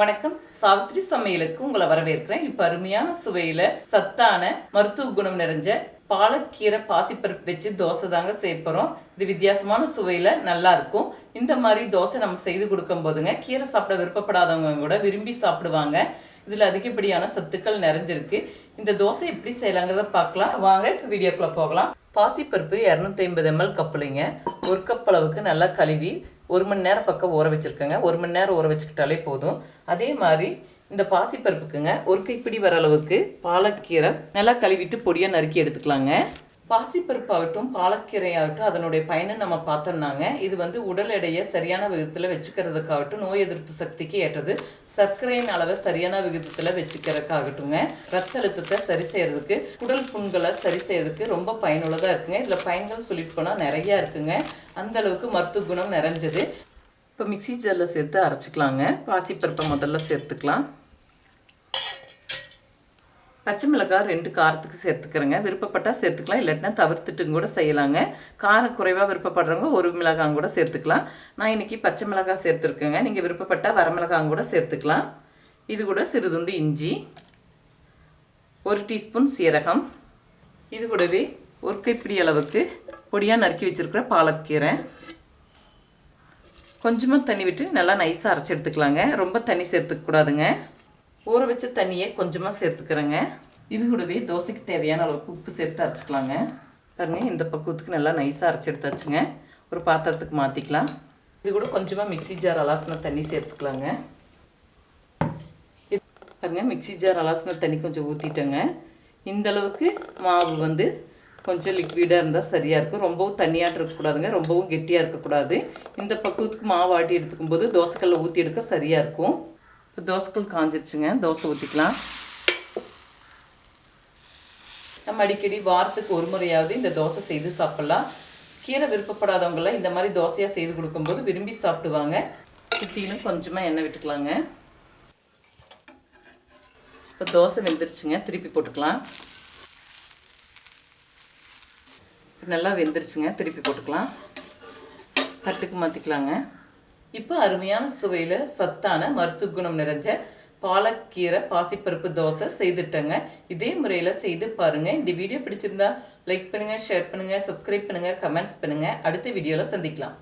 வணக்கம். சாவித்ரி சமையலுக்கு உங்களை வரவேற்கிறேன். இப்போ அருமையான சுவையில சத்தான மருத்துவ குணம் நிறைஞ்ச பாலக்கீரை பாசிப்பருப்பு வச்சு தோசை தாங்க சேர்ப்போம் இது வித்தியாசமான சுவையில நல்லா இருக்கும். இந்த மாதிரி தோசை நம்ம செய்து கொடுக்கும் போதுங்க கீரை சாப்பிட விருப்பப்படாதவங்க கூட விரும்பி சாப்பிடுவாங்க. இதுல அதிகப்படியான சத்துக்கள் நிறைஞ்சிருக்கு. இந்த தோசை எப்படி செய்யலாங்கிறத பார்க்கலாம். வாங்க இப்போ வீடியோக்குள்ள போகலாம். பாசிப்பருப்பு இரநூத்தி ஐம்பது எம்எல் கப்புலிங்க ஒரு கப் அளவுக்கு நல்லா கழுவி ஒரு மணி நேரம் பக்கம் ஊற வச்சுருக்கேங்க. ஒரு மணி நேரம் ஊற வச்சுக்கிட்டாலே போதும். அதே மாதிரி இந்த பாசிப்பருப்புக்குங்க ஒரு கைப்பிடி வர அளவுக்கு பாலக்கீரை நல்லா கழுவிட்டு பொடியாக நறுக்கி எடுத்துக்கலாங்க. பாசிப்பருப்பாகட்டும் பாலக்கீரையாகட்டும் அதனுடைய பயனை நம்ம பார்த்தோம்னாங்க. இது வந்து உடல் எடையை சரியான விதத்தில் வச்சுக்கிறதுக்காகட்டும் நோய் எதிர்ப்பு சக்திக்கு ஏற்றது. சர்க்கரையின் அளவை சரியான விகிதத்தில் வச்சுக்கிறதுக்காகட்டுங்க. ரத்த அழுத்தத்தை சரி செய்யறதுக்கு குடல் புண்களை சரி செய்யறதுக்கு ரொம்ப பயனுள்ளதாக இருக்குங்க. இதில் பயன்கள் சொல்லிட்டு போனால் நிறையா இருக்குங்க. அந்த அளவுக்கு மருத்துவ குணம் நிறைஞ்சது. இப்போ மிக்ஸி ஜாரில் சேர்த்து அரைச்சிக்கலாங்க. பாசிப்பருப்பை முதல்ல சேர்த்துக்கலாம். பச்சை மிளகாய் ரெண்டு காரத்துக்கு சேர்த்துக்கிறேங்க. விருப்பப்பட்டால் சேர்த்துக்கலாம் இல்லாட்டினா தவிர்த்துட்டும் கூட செய்யலாங்க. காரம் குறைவாக விருப்பப்படுறவங்க ஒரு மிளகாய் கூட சேர்த்துக்கலாம். நான் இன்றைக்கி பச்சை மிளகாய் சேர்த்துருக்கேங்க. நீங்கள் விருப்பப்பட்டால் வரமிளகாய் கூட சேர்த்துக்கலாம். இது கூட சிறுதுண்டு இஞ்சி ஒரு டீஸ்பூன் சீரகம். இது கூடவே ஒரு கைப்பிடி அளவுக்கு பொடியாக நறுக்கி வச்சுருக்கிற பாலக்கீரை. கொஞ்சமாக தண்ணி விட்டு நல்லா நைஸாக அரைச்சி எடுத்துக்கலாங்க. ரொம்ப தண்ணி சேர்த்துக்கூடாதுங்க ஊற வச்ச தண்ணியை கொஞ்சமாக சேர்த்துக்கிறேங்க. இது கூடவே தோசைக்கு தேவையான அளவுக்கு உப்பு சேர்த்து அரைச்சிக்கலாங்க. பாருங்க இந்த பக்குவத்துக்கு நல்லா நைஸாக அரைச்சி எடுத்தாச்சுங்க. ஒரு பாத்திரத்துக்கு மாற்றிக்கலாம் இது கூட கொஞ்சமாக மிக்ஸி ஜார் அலாசின தண்ணி சேர்த்துக்கலாங்க. இது பாருங்க மிக்ஸி ஜார் அலாசின தண்ணி கொஞ்சம் ஊற்றிட்டேங்க இந்த அளவுக்கு மாவு வந்து கொஞ்சம் லிக்விடாக இருந்தால் சரியாக இருக்கும். ரொம்பவும் தண்ணியாக இருக்கக்கூடாதுங்க ரொம்பவும் கெட்டியாக இருக்கக்கூடாது. இந்த பக்குவத்துக்கு மாவு ஆட்டி எடுத்துக்கும் போது தோசைக்கல்ல ஊற்றி எடுக்க சரியாக இருக்கும். இப்போ தோசைக்குள் காஞ்சிருச்சுங்க. தோசை ஊற்றிக்கலாம் நம்ம அடிக்கடி வாரத்துக்கு ஒரு முறையாவது இந்த தோசை செய்து சாப்பிட்லாம். கீரை விருப்பப்படாதவங்களாம் இந்த மாதிரி தோசையாக செய்து கொடுக்கும்போது விரும்பி சாப்பிடுவாங்க. சுற்றிலும் கொஞ்சமாக எண்ணெய் விட்டுக்கலாங்க. இப்போ தோசை வெந்துருச்சுங்க. திருப்பி போட்டுக்கலாம். நல்லா வெந்துருச்சுங்க. திருப்பி போட்டுக்கலாம். தட்டுக்கு மாற்றிக்கலாங்க இப்போ அருமையான சுவையில் சத்தான மருத்துவ குணம் நிறைஞ்ச பாலக்கீரை பாசிப்பருப்பு தோசை செய்துட்டேங்க. இதே முறையில் செய்து பாருங்கள் இந்த வீடியோ பிடிச்சிருந்தா லைக் பண்ணுங்கள் ஷேர் பண்ணுங்கள் சப்ஸ்கிரைப் பண்ணுங்கள் கமெண்ட்ஸ் பண்ணுங்கள் அடுத்த வீடியோவில் சந்திக்கலாம்.